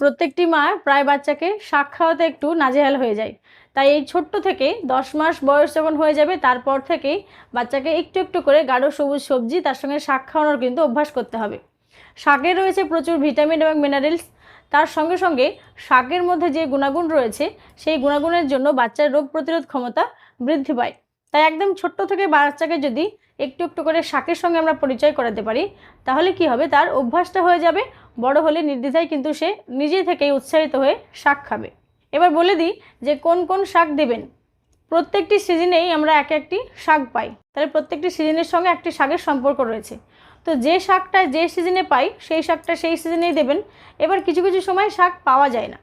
প্রত্যেকটি মা প্রায় বাচ্চাকে শাক খাওয়াতে একটু নাজেহাল হয়ে যায়। তাই এই ছোট্ট থেকে দশ মাস বয়স যখন হয়ে যাবে, তারপর থেকেই বাচ্চাকে একটু একটু করে গাঢ় সবুজ সবজি, তার সঙ্গে শাক খাওয়ানোর কিন্তু অভ্যাস করতে হবে। শাকে রয়েছে প্রচুর ভিটামিন এবং মিনারেলস তার সঙ্গে সঙ্গে শাকের মধ্যে যে গুণাগুণ রয়েছে, সেই গুণাগুণের জন্য বাচ্চার রোগ প্রতিরোধ ক্ষমতা বৃদ্ধি পায়। তাই একদম ছোট্ট থেকে বাচ্চাকে যদি একটু একটু করে শাকের সঙ্গে আমরা পরিচয় করাতে পারি, তাহলে কি হবে? তার অভ্যাসটা হয়ে যাবে। বড় হলে নির্দ্বিধায় কিন্তু সে নিজে থেকেই উৎসাহিত হয়ে শাক খাবে। এবার বলে দিই যে কোন কোন শাক দেবেন? প্রত্যেকটি সিজনেই আমরা এক একটি শাক পাই। তাহলে প্রত্যেকটি সিজনের সঙ্গে একটি শাকের সম্পর্ক রয়েছে। তো যে শাকটা যে সিজনে পাই, সেই শাকটা সেই সিজনেই দেবেন। এবার কিছু কিছু সময় শাক পাওয়া যায় না।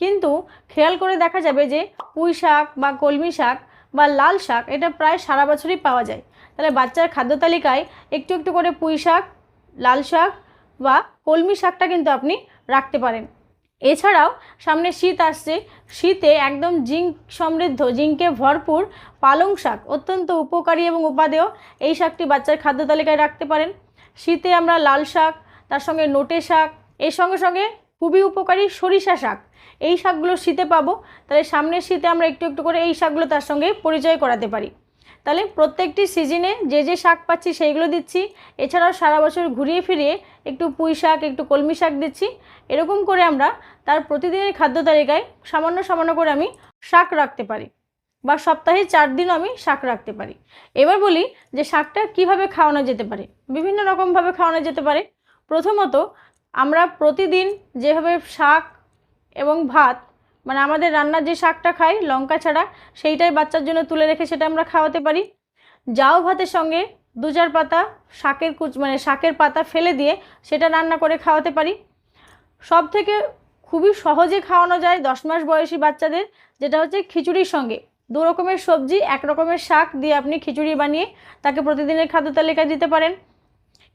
কিন্তু খেয়াল করে দেখা যাবে যে পুঁই শাক বা কলমি শাক বা লাল শাক, এটা প্রায় সারা বছরই পাওয়া যায়। তাহলে বাচ্চার খাদ্য তালিকায় একটু একটু করে পুঁই শাক, লাল শাক বা কলমি শাকটা কিন্তু আপনি রাখতে পারেন। এছাড়াও সামনে শীত আসছে, শীতে একদম জিঙ্ক সমৃদ্ধ, জিঙ্কে ভরপুর পালং শাক অত্যন্ত উপকারী এবং উপাদেয়। এই শাকটি বাচ্চার খাদ্য তালিকায় রাখতে পারেন। শীতে আমরা লাল শাক, তার সঙ্গে নোটে শাক, এর সঙ্গে সঙ্গে খুবই উপকারী সরিষা শাক। এই শাকগুলো শীতে পাবো, তাহলে সামনের শীতে আমরা একটু একটু করে এই শাকগুলো তার সঙ্গে পরিচয় করাতে পারি। তাহলে প্রত্যেকটি সিজনে যে যে শাক পাচ্ছি সেইগুলো দিচ্ছি, এছাড়াও সারা বছর ঘুরিয়ে ফিরিয়ে একটু পুঁই শাক, একটু কলমি শাক দিচ্ছি। এরকম করে আমরা তার প্রতিদিনের খাদ্য তালিকায় সামান্য সামান্য করে আমি শাক রাখতে পারি বা সপ্তাহে চার দিনও আমি শাক রাখতে পারি। এবার বলি যে শাকটা কীভাবে খাওয়ানো যেতে পারে? বিভিন্ন রকমভাবে খাওয়ানো যেতে পারে। প্রথমত আমরা প্রতিদিন যেভাবে শাক এবং ভাত মানে আমাদের রান্নার যে শাকটা খাই, লঙ্কা ছাড়া, সেইটাই বাচ্চার জন্য তুলে রেখে সেটা আমরা খাওয়াতে পারি। জাউ ভাতের সঙ্গে দু চার পাতা শাকের কুচ মানে শাকের পাতা ফেলে দিয়ে সেটা রান্না করে খাওয়াতে পারি। সব থেকে খুবই সহজে খাওয়ানো যায় দশ মাস বয়সী বাচ্চাদের, যেটা হচ্ছে খিচুড়ির সঙ্গে। দু রকমের সবজি, এক রকমের শাক দিয়ে আপনি খিচুড়ি বানিয়ে তাকে প্রতিদিনের খাদ্য তালিকায় দিতে পারেন।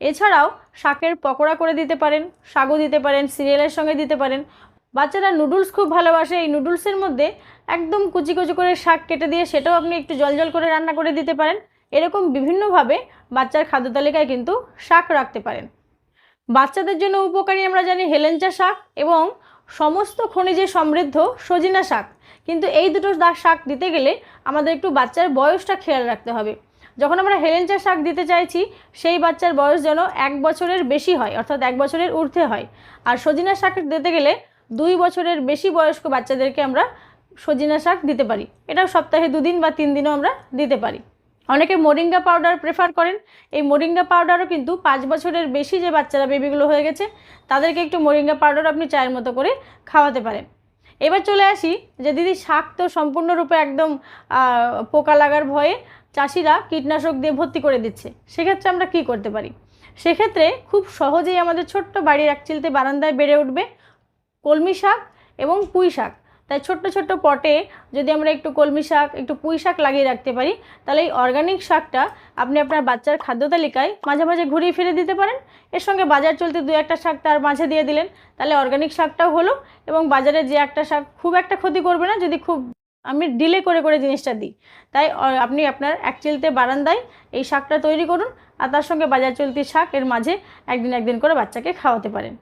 এছাড়াও শাকের পকোড়া করে দিতে পারেন, শাকও দিতে পারেন, সিরিয়ালের সঙ্গে দিতে পারেন। বাচ্চারা নুডলস খুব ভালোবাসে। এই নুডলসের মধ্যে একদম কুচি কুচি করে শাক কেটে দিয়ে সেটাও আপনি একটু জল জল করে রান্না করে দিতে পারেন। এরকম বিভিন্নভাবে বাচ্চার খাদ্য তালিকায় কিন্তু শাক রাখতে পারেন। বাচ্চাদের জন্য উপকারী আমরা জানি হেলেঞ্চা শাক এবং সমস্ত খনিজে সমৃদ্ধ সজিনা শাক। কিন্তু এই দুটো শাক দিতে গেলে আমাদের একটু বাচ্চার বয়সটা খেয়াল রাখতে হবে। যখন আমরা হেলেঞ্চা শাক দিতে চাইছি, সেই বাচ্চার বয়স যেন এক বছরের বেশি হয়, অর্থাৎ এক বছরের ঊর্ধ্বে হয়। আর সজিনা শাক দিতে গেলে দুই বছরের বেশি বয়স্ক বাচ্চাদেরকে আমরা সজিনা শাক দিতে পারি। এটাও সপ্তাহে দুদিন বা তিন দিনও আমরা দিতে পারি। অনেকে মোরিঙ্গা পাউডার প্রেফার করেন। এই মোরিঙ্গা পাউডারও কিন্তু পাঁচ বছরের বেশি যে বাচ্চারা বেবিগুলো হয়ে গেছে, তাদেরকে একটু মোরিঙ্গা পাউডার আপনি চায়ের মতো করে খাওয়াতে পারেন। এবার চলে আসি যে, দিদি শাক তো সম্পূর্ণরূপে একদম পোকা লাগার ভয়ে চাষিরা কীটনাশক দিয়ে ভর্তি করে দিচ্ছে। সেক্ষেত্রে আমরা কি করতে পারি? সেক্ষেত্রে খুব সহজেই আমাদের ছোট্ট বাড়ির এক চিলতে বারান্দায় বেড়ে উঠবে কলমি শাক এবং পুঁই শাক। তাই ছোট্ট ছোট্ট পটে যদি আমরা একটু কলমি শাক, একটু পুঁই শাক লাগিয়ে রাখতে পারি, তাহলে এই অর্গানিক শাকটা আপনি আপনার বাচ্চার খাদ্য তালিকায় মাঝে মাঝে ঘুরিয়ে ফিরে দিতে পারেন। এর সঙ্গে বাজার চলতে দু একটা শাক তার মাঝে দিয়ে দিলেন, তাহলে অর্গানিক শাকটাও হলো এবং বাজারে যে একটা শাক খুব একটা ক্ষতি করবে না, যদি খুব আমি ডিলে করে করে জিনিসটা দিই। তাই আপনি আপনার এক চিলতে বারান্দায় এই শাকটা তৈরি করুন আর তার সঙ্গে বাজার চলতি শাক এর মাঝে একদিন একদিন করে বাচ্চাকে খাওয়াতে পারেন।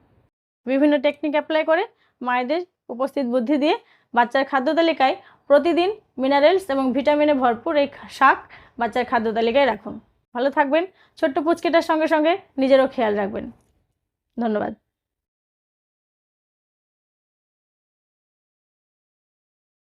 বিভিন্ন টেকনিক অ্যাপ্লাই করে মায়েদের উপস্থিত বুদ্ধি দিয়ে বাচ্চার খাদ্য তালিকায় প্রতিদিন মিনারেলস এবং ভিটামিনে ভরপুর এই শাক বাচ্চার খাদ্য তালিকায় রাখুন। ভালো থাকবেন, ছোট্ট পুচকেটার সঙ্গে সঙ্গে নিজেরও খেয়াল রাখবেন। ধন্যবাদ।